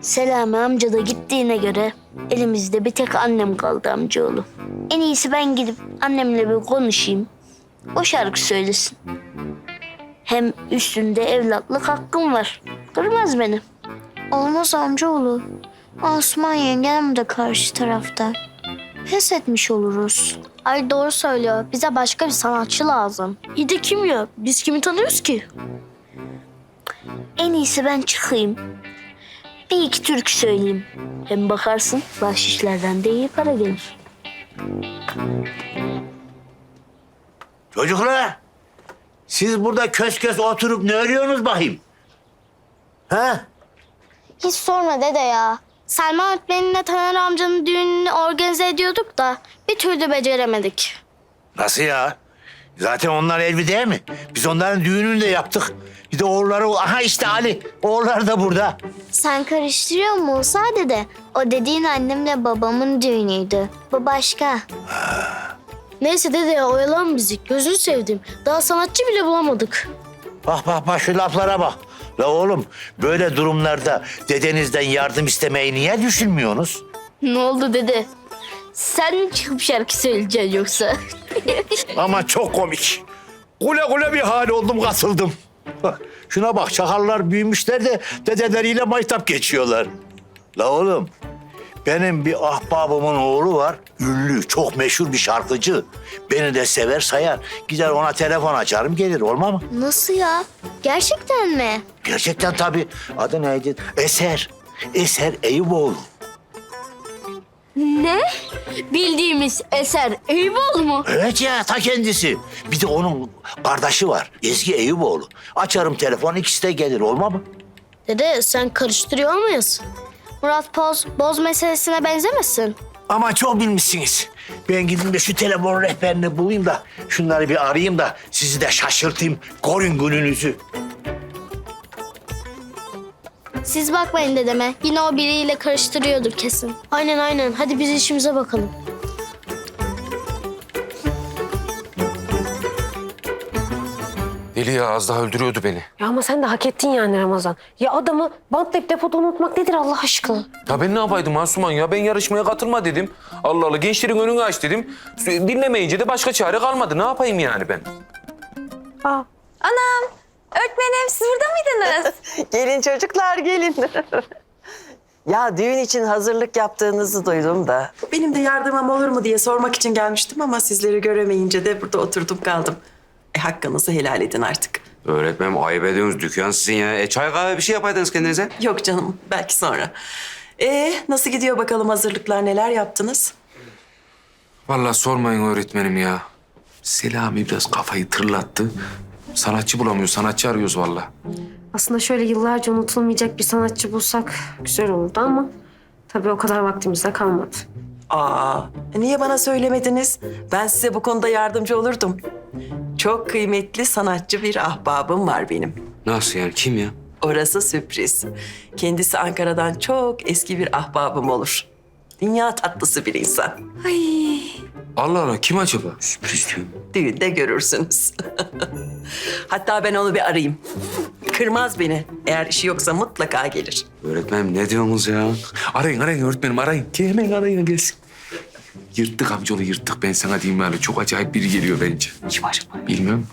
Selami amca da gittiğine göre elimizde bir tek annem kaldı amcaoğlu. En iyisi ben gidip annemle bir konuşayım. O şarkı söylesin. Hem üstünde evlatlık hakkım var. Kırmaz beni. Olmaz amcaoğlu. Asuman yengem de karşı tarafta. Pes etmiş oluruz. Ay doğru söylüyor. Bize başka bir sanatçı lazım. İyi de kim ya? Biz kimi tanıyoruz ki? En iyisi ben çıkayım. Bir iki türkü söyleyeyim. Hem bakarsın bahşişlerden de iyi para gelir. Çocuklar, siz burada kös kös oturup ne örüyorsunuz bakayım? Ha? Hiç sorma dede ya. Selma öğretmeninle Taner amcanın düğününü organize ediyorduk da bir türlü beceremedik. Nasıl ya? Zaten onlar evli değil mi? Biz onların düğününü de yaptık. Bir de oğulları, aha işte Ali. Oğulları da burada. Sen karıştırıyor musun dede? O dediğin annemle babamın düğünüydü. Bu başka. Neyse dede ya oyalan bizi. Gözünü sevdim. Daha sanatçı bile bulamadık. Bak bak bak şu laflara bak. La oğlum böyle durumlarda dedenizden yardım istemeyi niye düşünmüyorsunuz? Ne oldu dede? Sen mi çıkıp şarkı söyleyeceksin yoksa? Ama çok komik. Kule kule bir hal oldum kasıldım. Bak, Şuna bak çakallar büyümüşler de dedeleriyle maytap geçiyorlar. La oğlum benim bir ahbabımın oğlu var. Ünlü, çok meşhur bir şarkıcı. Beni de sever sayar. Gider ona telefon açarım gelir olma mı? Nasıl ya? Gerçekten mi? Gerçekten tabii. Adı neydi? Eser. Eser Eyüboğlu. ne? Bildiğimiz eser Eyüboğlu mu? Evet ya ta kendisi. Bir de onun kardeşi var. Ezgi Eyüboğlu. Açarım telefon ikisi de gelir olma mı? Dede sen karıştırıyor muyuz? Murat Boz, Boz meselesine benzemesin. Ama çok bilmişsiniz. Ben gideyim de şu telefon rehberini bulayım da şunları bir arayayım da sizi de şaşırtayım. Korun gününüzü. Siz bakmayın dedeme. Yine o biriyle karıştırıyordur kesin. Aynen aynen. Hadi biz işimize bakalım. Deli ya az daha öldürüyordu beni. Ya ama sen de hak ettin yani Ramazan. Ya adamı bantlayıp depoda unutmak nedir Allah aşkına? Ya ben ne yapaydım Asuman ya? Ben yarışmaya katılma dedim. Allah Allah gençlerin önünü aç dedim. Dinlemeyince de başka çare kalmadı. Ne yapayım yani ben? Aa, Anam, öğretmenim siz burada mıydınız? Gelin çocuklar gelin. ya düğün için hazırlık yaptığınızı duydum da. Benim de yardımım olur mu diye sormak için gelmiştim ama sizleri göremeyince de burada oturdum kaldım. E, hakkınızı helal edin artık. Öğretmenim ayıp ediyorsunuz dükkan sizin ya. E, çay kahve bir şey yapaydınız kendinize. Yok canım, belki sonra. E nasıl gidiyor bakalım hazırlıklar, neler yaptınız? Vallahi sormayın öğretmenim ya. Selami biraz kafayı tırlattı. Sanatçı bulamıyoruz, sanatçı arıyoruz vallahi. aslında şöyle yıllarca unutulmayacak bir sanatçı bulsak güzel olurdu ama... ...tabii o kadar vaktimiz de kalmadı. Aa, niye bana söylemediniz? Ben size bu konuda yardımcı olurdum. Çok kıymetli sanatçı bir ahbabım var benim. Nasıl yani kim ya? Orası sürpriz. Kendisi Ankara'dan çok eski bir ahbabım olur. Dünya tatlısı bir insan. Allah Allah kim acaba? Sürpriz diyorum. Düğünde görürsünüz. Hatta ben onu bir arayayım. Kırmaz beni. Eğer işi yoksa mutlaka gelir. Öğretmenim ne diyorsunuz ya? Arayın arayın öğretmenim arayın. Hemen arayın gelsin. Yırttık amcaoğlu yırttık. Ben sana diyeyim yani çok acayip biri geliyor bence. Kim acaba? Bilmiyorum.